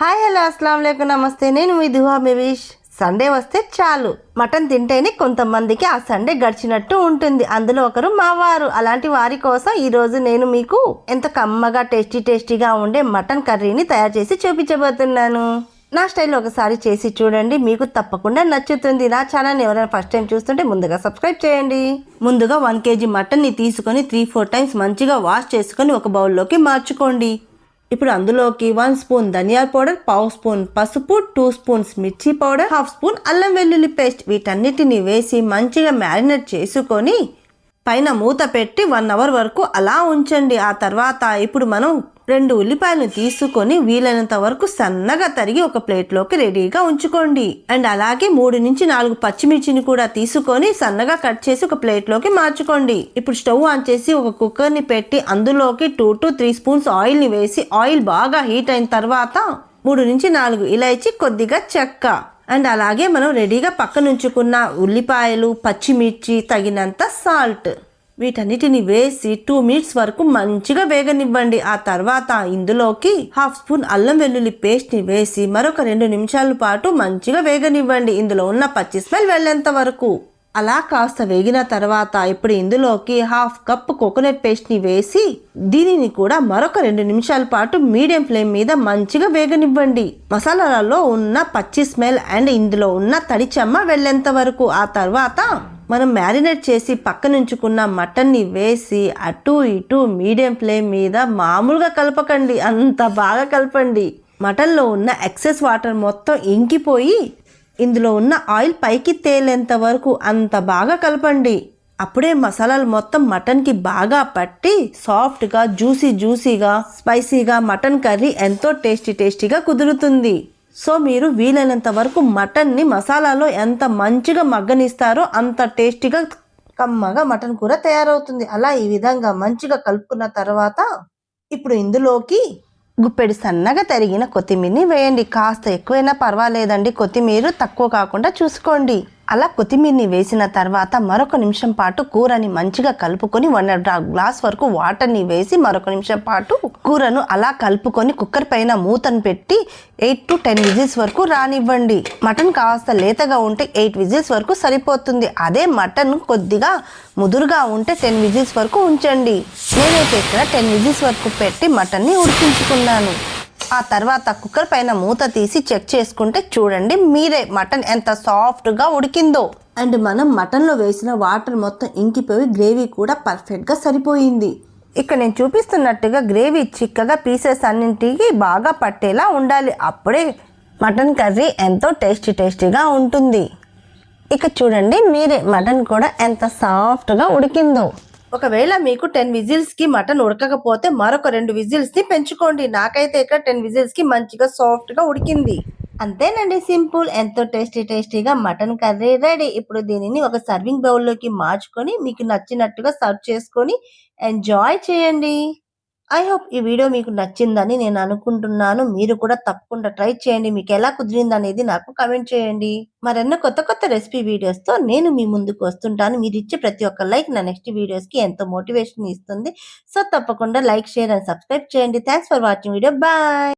Hi hello అస్సలం లేకు నమస్తే. నేను మీ దుహా బేబీష్. సండే వస్తే చాలు. మటన్ తింటేనే కొంతమందికి ఆ సండే గడిచినట్టు ఉంటుంది. అందులో ఒకరు మా వారు. అలాంటి వారి కోసం ఈరోజు నేను మీకు ఎంత కమ్మగా టేస్టీ టేస్టీగా ఉండే మటన్ కర్రీని తయారు చేసి చూపించబోతున్నాను. నా స్టైల్ ఒకసారి చేసి చూడండి. మీకు తప్పకుండా నచ్చుతుంది. నా ఛానల్ ఎవరైనా ఫస్ట్ టైం చూస్తుంటే ముందుగా సబ్స్క్రైబ్ చేయండి. ముందుగా వన్ కేజీ మటన్ని తీసుకొని త్రీ ఫోర్ టైమ్స్ మంచిగా వాష్ చేసుకొని ఒక బౌల్లోకి మార్చుకోండి. ఇప్పుడు అందులోకి వన్ స్పూన్ ధనియాల పౌడర్ పావు స్పూన్ పసుపు టూ స్పూన్స్ మిర్చి పౌడర్ హాఫ్ స్పూన్ అల్లం వెల్లుల్లి పేస్ట్ వీటన్నిటిని వేసి మంచిగా మ్యారినేట్ చేసుకొని పైన మూత పెట్టి వన్ అవర్ వరకు అలా ఉంచండి. ఆ తర్వాత ఇప్పుడు మనం రెండు ఉల్లిపాయలను తీసుకొని వీలైనంత వరకు సన్నగా తరిగి ఒక ప్లేట్లోకి రెడీగా ఉంచుకోండి. అండ్ అలాగే మూడు నుంచి నాలుగు పచ్చిమిర్చిని కూడా తీసుకొని సన్నగా కట్ చేసి ఒక ప్లేట్లోకి మార్చుకోండి. ఇప్పుడు స్టవ్ ఆన్ చేసి ఒక కుక్కర్ని పెట్టి అందులోకి టూ టు త్రీ స్పూన్స్ ఆయిల్ని వేసి ఆయిల్ బాగా హీట్ అయిన తర్వాత మూడు నుంచి నాలుగు ఇలాచి కొద్దిగా చెక్క. అండ్ అలాగే మనం రెడీగా పక్కనుంచుకున్న ఉల్లిపాయలు పచ్చిమిర్చి తగినంత సాల్ట్. వీటన్నిటిని వేసి టూ మినిట్స్ వరకు మంచిగా వేగనివ్వండి. ఆ తర్వాత ఇందులోకి హాఫ్ స్పూన్ అల్లం వెల్లుల్లి పేస్ట్ని వేసి మరొక రెండు నిమిషాల పాటు మంచిగా వేగనివ్వండి. ఇందులో ఉన్న పచ్చి స్మెల్ వెళ్ళేంత వరకు. అలా కాస్త వేగిన తర్వాత ఇప్పుడు ఇందులోకి హాఫ్ కప్ కోకోనట్ పేస్ట్ని వేసి దీనిని కూడా మరొక రెండు నిమిషాల పాటు మీడియం ఫ్లేమ్ మీద మంచిగా వేగనివ్వండి. మసాలాలలో ఉన్న పచ్చి స్మెల్ అండ్ ఇందులో ఉన్న తడి చెమ్మ వెళ్ళేంత వరకు. ఆ తర్వాత మనం మ్యారినేట్ చేసి పక్కనుంచుకున్న మటన్ని వేసి అటు ఇటు మీడియం ఫ్లేమ్ మీద మామూలుగా కలపకండి. అంత బాగా కలపండి. మటన్లో ఉన్న ఎక్సెస్ వాటర్ మొత్తం ఇంకిపోయి ఇందులో ఉన్న ఆయిల్ పైకి తేలేంత వరకు అంత బాగా కలపండి. అప్పుడే మసాలాలు మొత్తం మటన్కి బాగా పట్టి సాఫ్ట్గా జ్యూసీ జ్యూసీగా స్పైసీగా మటన్ కర్రీ ఎంతో టేస్టీ టేస్టీగా కుదురుతుంది. సో మీరు వీలైనంత వరకు మటన్ని మసాలాలో ఎంత మంచిగా మగ్గనిస్తారో అంత టేస్టీగా కమ్మగా మటన్ కూర తయారవుతుంది. అలా ఈ విధంగా మంచిగా కలుపుకున్న తర్వాత ఇప్పుడు ఇందులోకి గుప్పెడు సన్నగా తరిగిన కొత్తిమీరని వేయండి. కాస్త ఎక్కువైనా పర్వాలేదండి. కొత్తిమీర తక్కువ కాకుండా చూసుకోండి. అలా కొత్తిమీరని వేసిన తర్వాత మరొక నిమిషం పాటు కూరని మంచిగా కలుపుకొని వన్ అండ్ హాఫ్ గ్లాస్ వరకు వాటర్ని వేసి మరొక నిమిషం పాటు కూరను అలా కలుపుకొని కుక్కర్ పైన మూతను పెట్టి ఎయిట్ టు టెన్ విజిల్స్ వరకు రానివ్వండి. మటన్ కాస్త లేతగా ఉంటే ఎయిట్ విజిల్స్ వరకు సరిపోతుంది. అదే మటన్ కొద్దిగా ముదురుగా ఉంటే టెన్ విజిల్స్ వరకు ఉంచండి. నేనైతే ఇక్కడ టెన్ విజిల్స్ వరకు పెట్టి మటన్ని ఉడికించుకున్నాను. ఆ తర్వాత కుక్కర్ పైన మూత తీసి చెక్ చేసుకుంటే చూడండి మీరే మటన్ ఎంత సాఫ్ట్గా ఉడికిందో. అండ్ మనం మటన్లో వేసిన వాటర్ మొత్తం ఇంకిపోయి గ్రేవీ కూడా పర్ఫెక్ట్గా సరిపోయింది. ఇక్కడ నేను చూపిస్తున్నట్టుగా గ్రేవీ చిక్కగా పీసెస్ అన్నింటికి బాగా పట్టేలా ఉండాలి. అప్పుడే మటన్ కర్రీ ఎంతో టేస్టీ టేస్టీగా ఉంటుంది. ఇక చూడండి మీరే మటన్ కూడా ఎంత సాఫ్ట్గా ఉడికిందో. ఒకవేళ మీకు టెన్ విజిల్స్కి మటన్ ఉడకకపోతే మరొక రెండు విజిల్స్ని పెంచుకోండి. నాకైతే ఇక్కడ టెన్ విజిల్స్కి మంచిగా సాఫ్ట్గా ఉడికింది. అంతేనండి సింపుల్. ఎంతో టేస్టీ టేస్టీగా మటన్ కర్రీ రెడీ. ఇప్పుడు దీనిని ఒక సర్వింగ్ బౌల్లోకి మార్చుకొని మీకు నచ్చినట్టుగా సర్వ్ చేసుకొని ఎంజాయ్ చేయండి. ఐ హోప్ ఈ వీడియో మీకు నచ్చిందని నేను అనుకుంటున్నాను. మీరు కూడా తప్పకుండా ట్రై చేయండి. మీకు ఎలా కుదిరింది అనేది నాకు కమెంట్ చేయండి. మరెన్నో కొత్త కొత్త రెసిపీ వీడియోస్తో నేను మీ ముందుకు వస్తుంటాను. మీరు ఇచ్చే ప్రతి ఒక్క లైక్ నా నెక్స్ట్ వీడియోస్కి ఎంతో మోటివేషన్ ఇస్తుంది. సో తప్పకుండా లైక్ షేర్ అండ్ సబ్స్క్రైబ్ చేయండి. Thanks for watching video bye